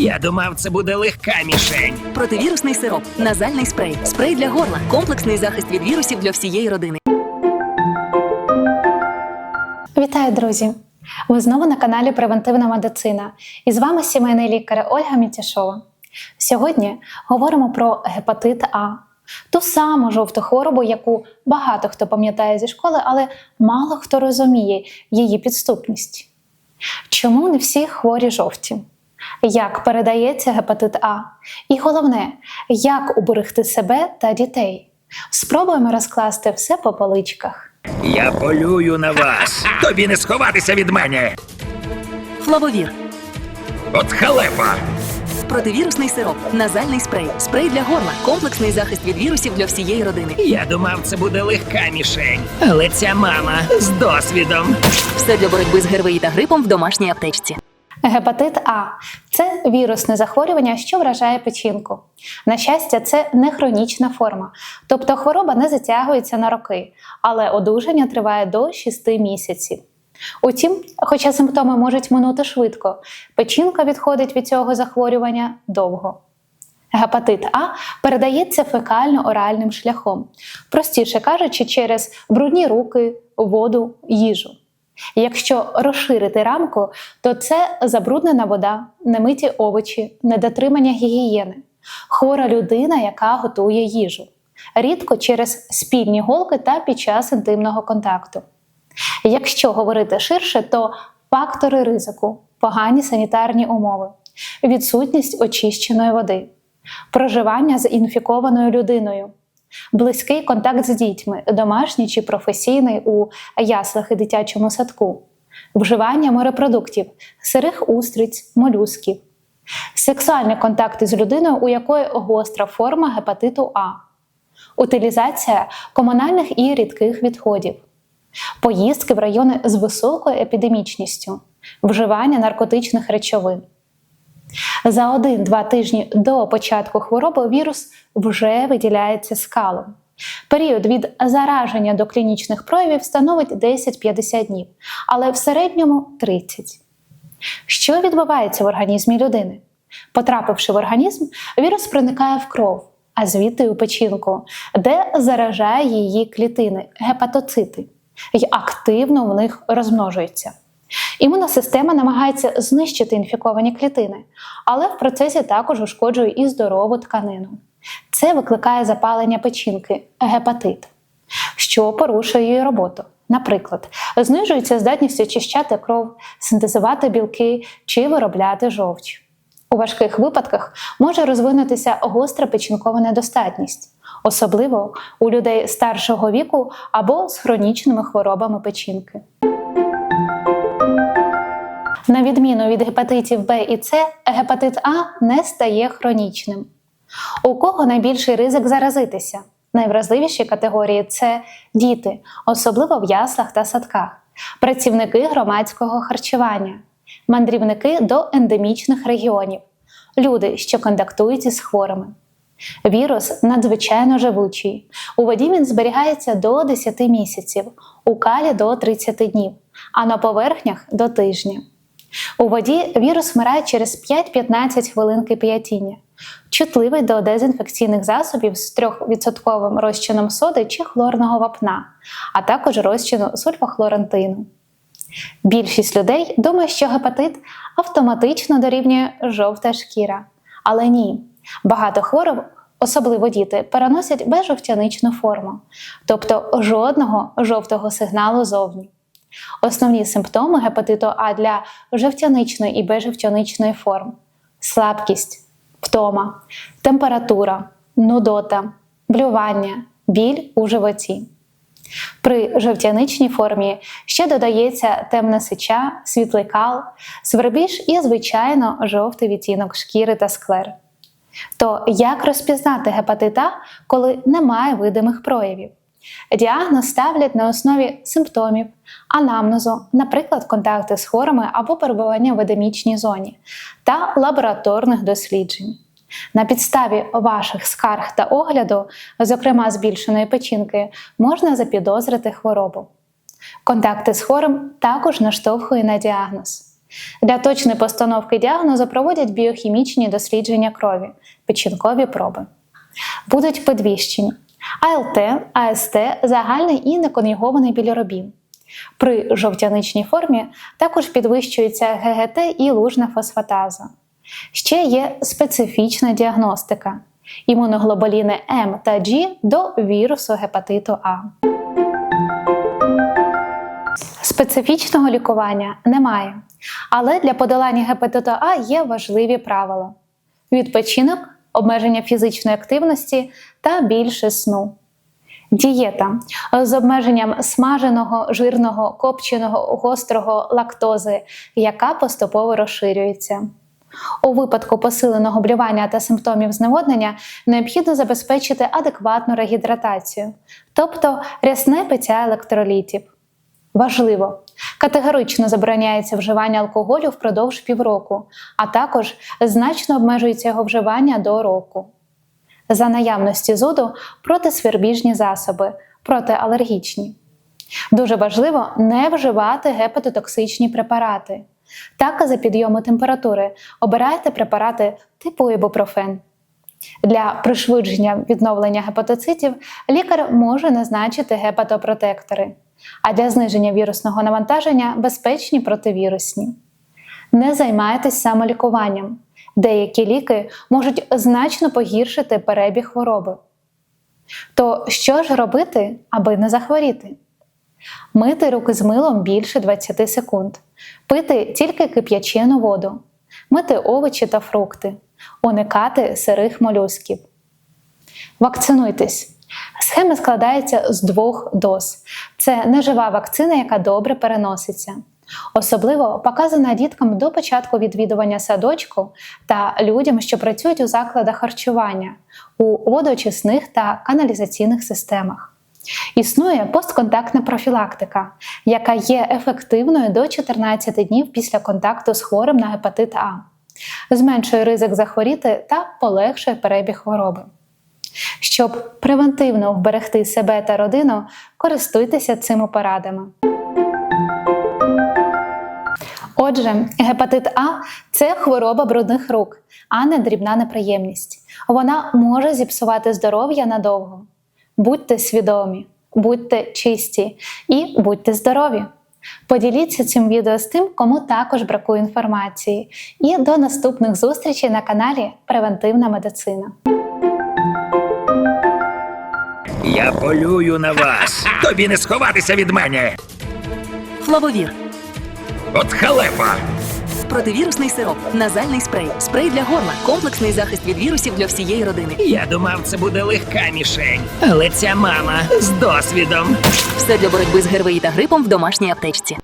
Я думав, це буде легка мішень. Противірусний сироп, назальний спрей, спрей для горла, комплексний захист від вірусів для всієї родини. Вітаю, друзі! Ви знову на каналі Превентивна медицина. І з вами сімейний лікар Ольга Мітяшова. Сьогодні говоримо про гепатит А, ту саму жовту хворобу, яку багато хто пам'ятає зі школи, але мало хто розуміє її підступність. Чому не всі хворі жовті? Як передається гепатит А? І головне, як уберегти себе та дітей? Спробуємо розкласти все по поличках. Я полюю на вас. Тобі не сховатися від мене. Флавовір, От халепа. противірусний сироп, назальний спрей, спрей для горла, комплексний захист від вірусів для всієї родини. Я думав, це буде легка мішень. Але ця мама з досвідом. Все для боротьби з ГРВІ та грипом в домашній аптечці. Гепатит А це вірусне захворювання, що вражає печінку. На щастя, це не хронічна форма, тобто хвороба не затягується на роки, але одужання триває до 6 місяців. Утім, хоча симптоми можуть минути швидко, печінка відходить від цього захворювання довго. Гепатит А передається фекально-оральним шляхом, простіше кажучи, через брудні руки, воду, їжу. Якщо розширити рамку, то це забруднена вода, немиті овочі, недотримання гігієни, хвора людина, яка готує їжу, рідко через спільні голки та під час інтимного контакту. Якщо говорити ширше, то фактори ризику, погані санітарні умови, відсутність очищеної води, проживання з інфікованою людиною, близький контакт з дітьми, домашній чи професійний у яслах і дитячому садку, вживання морепродуктів, сирих устриць, молюсків, сексуальні контакти з людиною, у якої гостра форма гепатиту А, утилізація комунальних і рідких відходів, поїздки в райони з високою епідемічністю, вживання наркотичних речовин. За один-два тижні до початку хвороби вірус вже виділяється скалом. Період від зараження до клінічних проявів становить 10-50 днів, але в середньому 30. Що відбувається в організмі людини? Потрапивши в організм, вірус проникає в кров, а звідти у печінку, де заражає її клітини, гепатоцити, і активно в них розмножується. Імунна система намагається знищити інфіковані клітини, але в процесі також ушкоджує і здорову тканину. Це викликає запалення печінки, гепатит, що порушує її роботу. Наприклад, знижується здатність очищати кров, синтезувати білки чи виробляти жовч. У важких випадках може розвинутися гостра печінкова недостатність, особливо у людей старшого віку або з хронічними хворобами печінки. На відміну від гепатитів Б і С, гепатит А не стає хронічним. У кого найбільший ризик заразитися? Найвразливіші категорії це діти, особливо в яслах та садках, працівники громадського харчування, мандрівники до ендемічних регіонів, люди, що контактують із хворими. Вірус надзвичайно живучий. У воді він зберігається до 10 місяців, у калі до 30 днів, а на поверхнях до тижня. У воді вірус вмирає через 5-15 хвилин кип'ятіння, чутливий до дезінфекційних засобів з 3% розчином соди чи хлорного вапна, а також розчину сульфахлорантину. Більшість людей думає, що гепатит автоматично дорівнює жовта шкіра. Але ні, багато хвороб, особливо діти, переносять безжовтяничну форму, тобто жодного жовтого сигналу зовні. Основні симптоми гепатиту А для жовтяничної і безжовтяничної форм: слабкість, втома, температура, нудота, блювання, біль у животі. При жовтяничній формі ще додається темна сича, світлий кал, свербіж і, звичайно, жовтий відтінок шкіри та склер. То як розпізнати гепатит А, коли немає видимих проявів? Діагноз ставлять на основі симптомів, анамнезу, наприклад, контакти з хворими або перебування в едемічній зоні, та лабораторних досліджень. На підставі ваших скарг та огляду, зокрема збільшеної печінки, можна запідозрити хворобу. Контакти з хворим також наштовхує на діагноз. Для точної постановки діагнозу проводять біохімічні дослідження крові, печінкові проби. Будуть підвищені АЛТ, АСТ, загальний і неконjugований білірубін. При жовтяничній формі також підвищується ГГТ і лужна фосфатаза. Ще є специфічна діагностика імуноглобуліни М та G до вірусу гепатиту А. Специфічного лікування немає, але для подолання гепатиту А є важливі правила: відпочинок, обмеження фізичної активності та більше сну. Дієта з обмеженням смаженого, жирного, копченого, гострого лактози, яка поступово розширюється. У випадку посиленого блювання та симптомів зневоднення необхідно забезпечити адекватну регідратацію, тобто рясне пиття електролітів. Важливо, категорично забороняється вживання алкоголю впродовж півроку, а також значно обмежується його вживання до року. За наявності зуду протисвербіжні засоби, протиалергічні. Дуже важливо не вживати гепатотоксичні препарати. Так, за підйому температури обирайте препарати типу ібупрофен. Для пришвидшення відновлення гепатоцитів лікар може назначити гепатопротектори, а для зниження вірусного навантаження безпечні противірусні. Не займайтесь самолікуванням. Деякі ліки можуть значно погіршити перебіг хвороби. То що ж робити, аби не захворіти? Мити руки з милом більше 20 секунд, пити тільки кип'ячену воду, мити овочі та фрукти, уникати сирих молюсків. Вакцинуйтесь. Схема складається з двох доз. Це нежива вакцина, яка добре переноситься. Особливо показана діткам до початку відвідування садочку та людям, що працюють у закладах харчування, у водоочисних та каналізаційних системах. Існує постконтактна профілактика, яка є ефективною до 14 днів після контакту з хворим на гепатит А, зменшує ризик захворіти та полегшує перебіг хвороби. Щоб превентивно вберегти себе та родину, користуйтеся цими порадами. Отже, гепатит А це хвороба брудних рук, а не дрібна неприємність. Вона може зіпсувати здоров'я надовго. Будьте свідомі, будьте чисті і будьте здорові. Поділіться цим відео з тим, кому також бракує інформації. І до наступних зустрічей на каналі Превентивна медицина. Я полюю на вас. Тобі не сховатися від мене. Флавовір. От халепа. Противірусний сироп, назальний спрей, спрей для горла, комплексний захист від вірусів для всієї родини. Я думав, це буде легка мішень. Але ця мама з досвідом. Все для боротьби з ГРВІ та грипом в домашній аптечці.